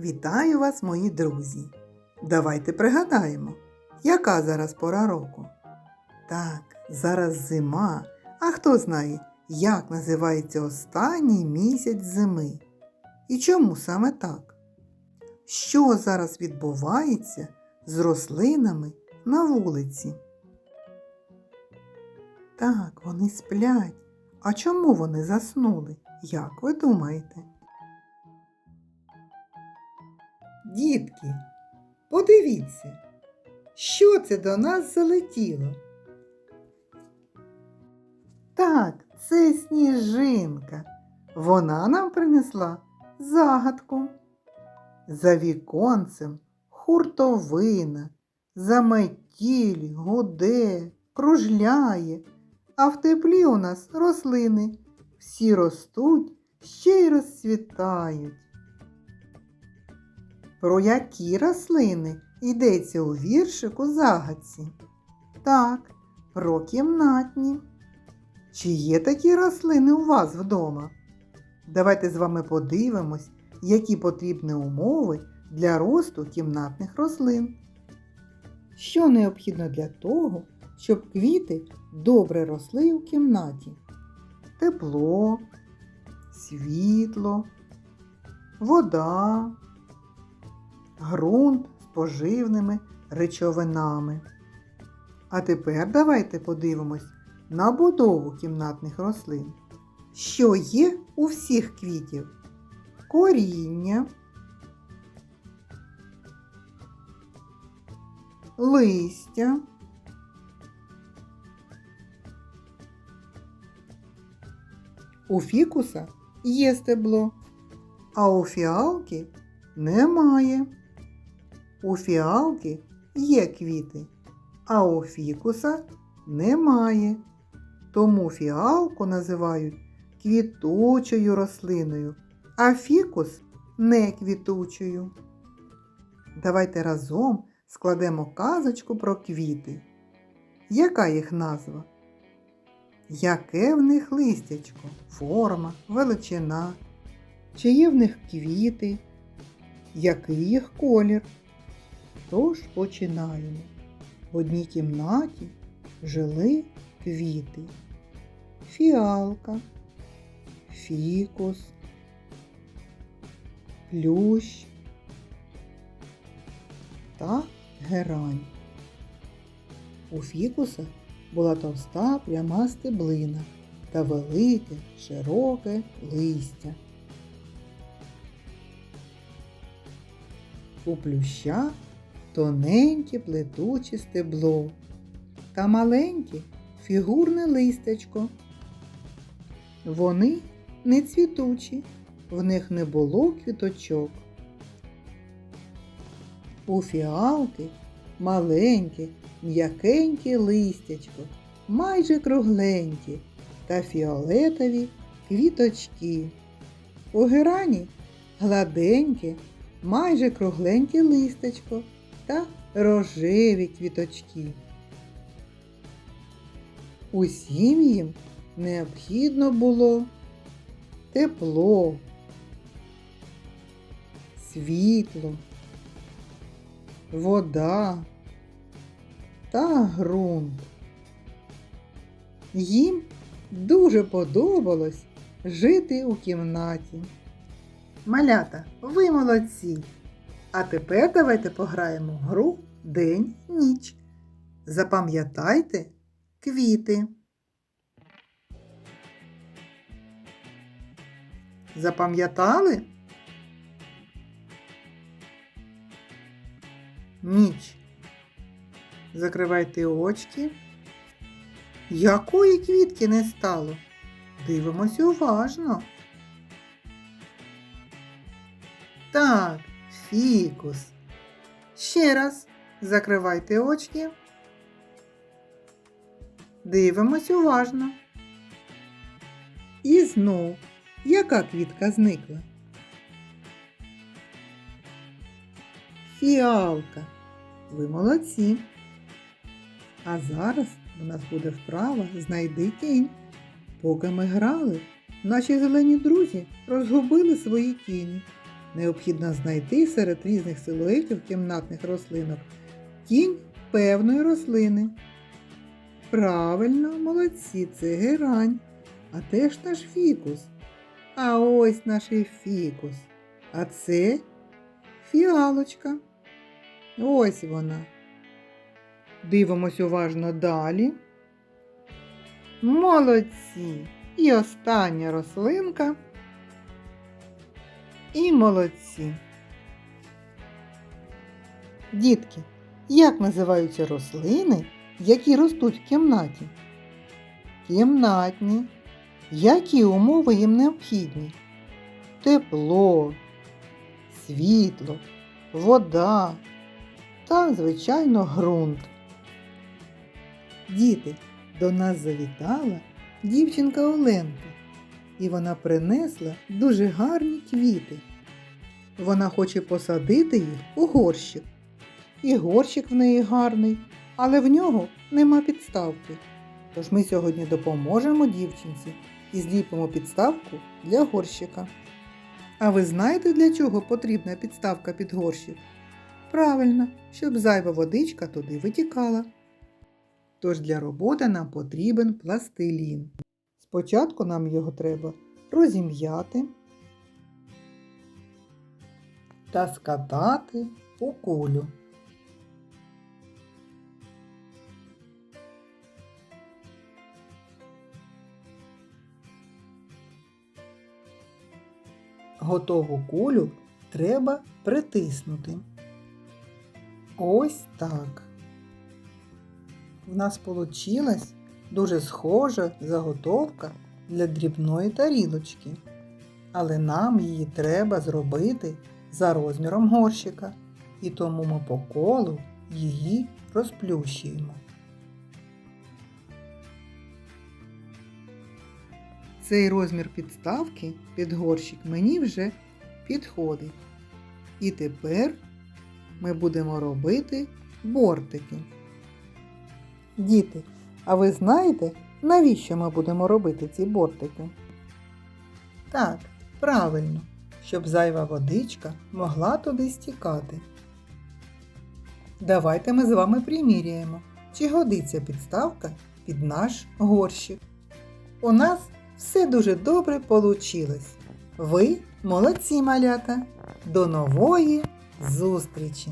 Вітаю вас, мої друзі! Давайте пригадаємо, яка зараз пора року. Так, зараз зима. А хто знає, як називається останній місяць зими? І чому саме так? Що зараз відбувається з рослинами на вулиці? Так, вони сплять. А чому вони заснули? Як ви думаєте? Дітки, подивіться, що це до нас залетіло? Так, це сніжинка. Вона нам принесла загадку. За віконцем хуртовина, заметіль, гуде, кружляє, а в теплі у нас рослини. Всі ростуть, ще й розцвітають. Про які рослини йдеться у віршику загадці? Так, про кімнатні. Чи є такі рослини у вас вдома? Давайте з вами подивимось, які потрібні умови для росту кімнатних рослин. Що необхідно для того, щоб квіти добре росли у кімнаті? Тепло, світло, вода, ґрунт з поживними речовинами. А тепер давайте подивимось на будову кімнатних рослин. Що є у всіх квітів? Коріння, листя, у фікуса є стебло, а у фіалки немає. У фіалки є квіти, а у фікуса немає. Тому фіалку називають квітучою рослиною, а фікус не квітучою. Давайте разом складемо казочку про квіти. Яка їх назва? Яке в них листячко, форма, величина? Чи є в них квіти? Який їх колір? Тож починаємо. В одній кімнаті жили квіти. Фіалка, фікус, плющ та герань. У фікуса була товста пряма стеблина та велике широке листя. У плюща тоненьке плетуче стебло та маленьке фігурне листячко. Вони не цвітучі, в них не було квіточок. У фіалки маленьке, м'якеньке листячко, майже кругленьке та фіолетові квіточки. У герані гладеньке, майже кругленьке листечко та рожеві квіточки. Усім їм необхідно було тепло, світло, вода та ґрунт. Їм дуже подобалось жити у кімнаті. Малята, ви молодці! А тепер давайте пограємо гру День-ніч. Запам'ятайте квіти. Запам'ятали? Ніч. Закривайте очки. Якої квітки не стало? Дивимось уважно. Так, фікус. Ще раз закривайте очки. Дивимось уважно. І знов, яка квітка зникла? Фіалка. Ви молодці. А зараз у нас буде вправа знайди тінь. Поки ми грали, Наші зелені друзі розгубили свої тіні. Необхідно знайти серед різних силуетів кімнатних рослинок тінь певної рослини. Правильно, молодці, це герань. А де ж наш фікус? А ось наш фікус. А це фіалочка. Ось вона. Дивимось уважно далі. Молодці! І остання рослинка. І молодці. Дітки, як називаються рослини, які ростуть в кімнаті? Кімнатні. Які умови їм необхідні? Тепло, світло, вода та, звичайно, ґрунт. Діти, до нас завітала дівчинка Оленка, і вона принесла дуже гарні квіти. Вона хоче посадити їх у горщик. І горщик в неї гарний, але в нього нема підставки. Тож ми сьогодні допоможемо дівчинці і зліпимо підставку для горщика. А ви знаєте, для чого потрібна підставка під горщик? Правильно, щоб зайва водичка туди витікала. Тож для роботи нам потрібен пластилін. Спочатку нам його треба розім'яти та скатати у кулю. Готову кулю треба притиснути. Ось так. В нас вийшла дуже схожа заготовка для дрібної тарілочки. Але нам її треба зробити за розміром горщика. І тому ми по колу її розплющуємо. Цей розмір підставки під горщик мені вже підходить. І тепер ми будемо робити бортики. Діти, а ви знаєте, навіщо ми будемо робити ці бортики? Так, правильно, щоб зайва водичка могла туди стікати. Давайте ми з вами приміряємо, чи годиться підставка під наш горщик. У нас все дуже добре получилось. Ви молодці малята! До нової зустрічі!